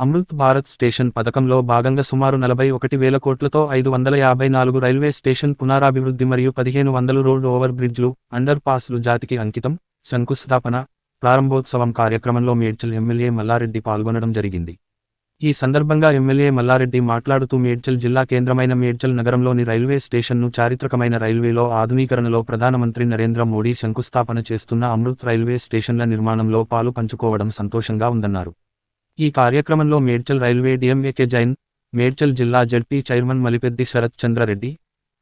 Amrit Bharat station పథకంలో భాగంగా సుమారు నలభై ఒకటి వేల కోట్లతో ఐదు వందల యాభై నాలుగు రైల్వే స్టేషన్ పునరాభివృద్ధి మరియు పదిహేను వందలు రోడ్ ఓవర్ బ్రిడ్జ్లు అండర్ పాస్లు జాతికి అంకితం శంకుస్థాపన ప్రారంభోత్సవం కార్యక్రమంలో మేడ్చల్ ఎమ్మెల్యే మల్లారెడ్డి పాల్గొనడం జరిగింది. ఈ సందర్భంగా ఎమ్మెల్యే మల్లారెడ్డి మాట్లాడుతూ మేడ్చల్ జిల్లా కేంద్రమైన మేడ్చల్ నగరంలోని రైల్వే స్టేషన్ను చారిత్రకమైన రైల్వేలో ఆధునీకరణలో ప్రధానమంత్రి నరేంద్ర మోడీ శంకుస్థాపన చేస్తున్న అమృత్ రైల్వే స్టేషన్ల నిర్మాణంలో పాలు పంచుకోవడం సంతోషంగా ఉందన్నారు. ఈ కార్యక్రమంలో మేడ్చల్ రైల్వే డిఎంఏకే జైన్ మేడ్చల్ జిల్లా ZP chairman Malipeddi Sharath Chandrareddy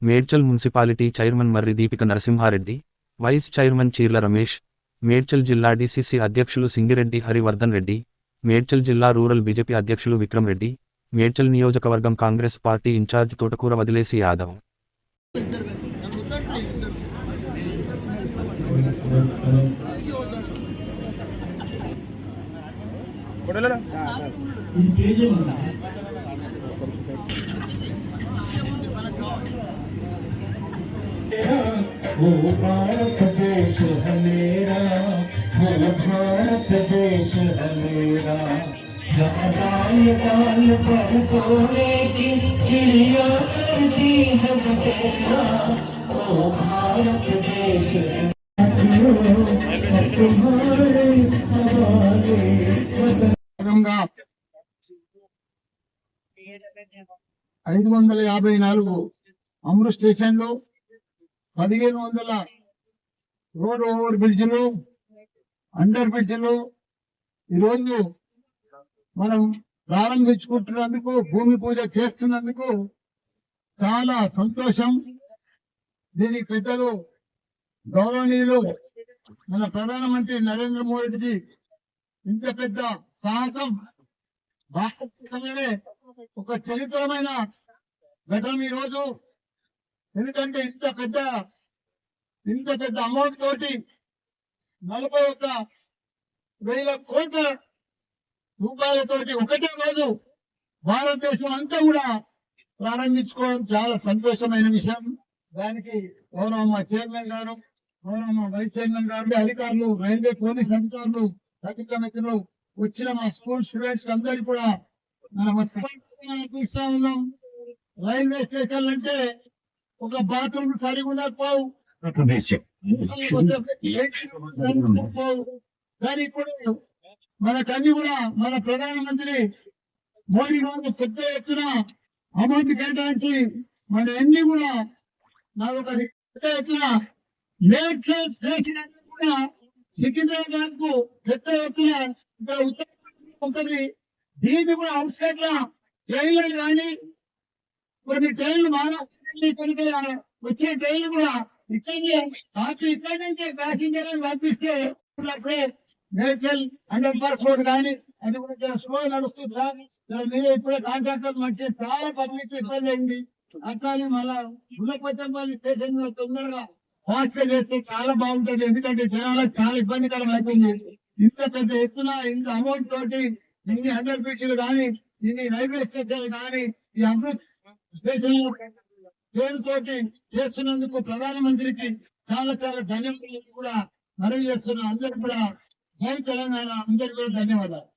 Medchal municipality chairman Marri Deepika Narasimhareddy vice chairman Cheerla Ramesh Medchal జిల్లా డిసిసి అధ్యక్షులు సింగిరెడ్డి హరివర్ధన్ రెడ్డి మేడ్చల్ జిల్లా రూరల్ బీజేపీ అధ్యక్షులు విక్రమ్ రెడ్డి మేడ్చల్ నియోజకవర్గం కాంగ్రెస్ పార్టీ ఇన్ఛార్జ్ తోటకూర వదిలేసి యాదవ్. वो भारत देश है मेरा भारत देश है मेरा डाल पर सोने की चिड़िया करती है बसेरा वो भारत देश है हमारे భాగంగా ఐదు వందల యాభై నాలుగు అమృత్ స్టేషన్లు పదిహేను వందల రోడ్ ఓవర్ బ్రిడ్జ్లు అండర్ బ్రిడ్జ్లు ఈరోజు మనం ప్రారంభించుకుంటున్నందుకు భూమి పూజ చేస్తున్నందుకు చాలా సంతోషం. దీనికి పెద్దలు గౌరవనీయులు మన ప్రధానమంత్రి నరేంద్ర మోడీజీ ఇంత పెద్ద సాహసం భారతదేశంలోనే ఒక చరిత్రమైన ఘటన ఈ రోజు. ఎందుకంటే ఇంత పెద్ద ఇంత పెద్ద అమౌంట్ తోటి నలభై ఒక్క వేల కోట్ల రూపాయలతోటి ఒకటే రోజు భారతదేశం అంతా కూడా ప్రారంభించుకోవడం చాలా సంతోషమైన విషయం. దానికి గౌరవ మా చైర్మన్ గారు గౌరవ మా వైస్ చైర్మన్ గారు అధికారులు రైల్వే పోలీస్ అధికారులు ప్రతి వచ్చిన మా స్కూల్ స్టూడెంట్స్ అందరికి కూడా నమస్కారం మనం చూస్తా ఉన్నాం. రైల్వే స్టేషన్ అంటే ఒక బాత్రూమ్ సరిగా ఉండకపోవు. కానీ ఇప్పుడు మనకన్నీ కూడా మన ప్రధానమంత్రి మోడీ గారు పెద్ద ఎత్తున అమౌంట్ కేటాయించి మన అన్ని కూడా నాకు ఒక పెద్ద ఎత్తున మేడ్చల్ స్టేషన్ అన్ని కూడా సికింద్రాబాద్కు పెద్ద ఎత్తున ఇక్కడ ఉత్తర ఉంటుంది. దీన్ని కూడా అవుట్స్కట్లో ట్రైన్లు కానీ కొన్ని ట్రైన్లు మహారాష్ట్ర నుంచి కొన్ని వచ్చే ట్రైన్లు కూడా ఇక్కడి అటు ఇక్కడి నుంచి ప్యాసింజర్ పంపిస్తే అప్పుడే మేడ్చల్ అండర్ పాస్ రోడ్ కానీ అది కూడా చాలా స్లో నడుస్తుంది. కానీ చాలా మీరే ఇప్పుడే కాంట్రాక్టర్ మంచి చాలా పబ్లిక్ ఇబ్బంది అయింది. అట్లానే మళ్ళా గుల్లపచ్చంపల్లి స్టేషన్లో తొందరగా ఫాస్ట్గా చేస్తే చాలా బాగుంటది. ఎందుకంటే జనాలకు చాలా ఇబ్బందికరం అయిపోయింది. ఇంత పెద్ద ఎత్తున ఇంత అమౌంట్ తోటి ఇన్ని అండర్ బ్రిడ్జ్లు కానీ ఇన్ని రైల్వే స్టేషన్లు కానీ ఈ అమృత్ స్టేషన్ పేరుతోటి చేస్తున్నందుకు ప్రధానమంత్రికి చాలా చాలా ధన్యవాదాలు కూడా. మనవి చేస్తున్నా అందరికి కూడా జై తెలంగాణ. అందరికి కూడా ధన్యవాదాలు.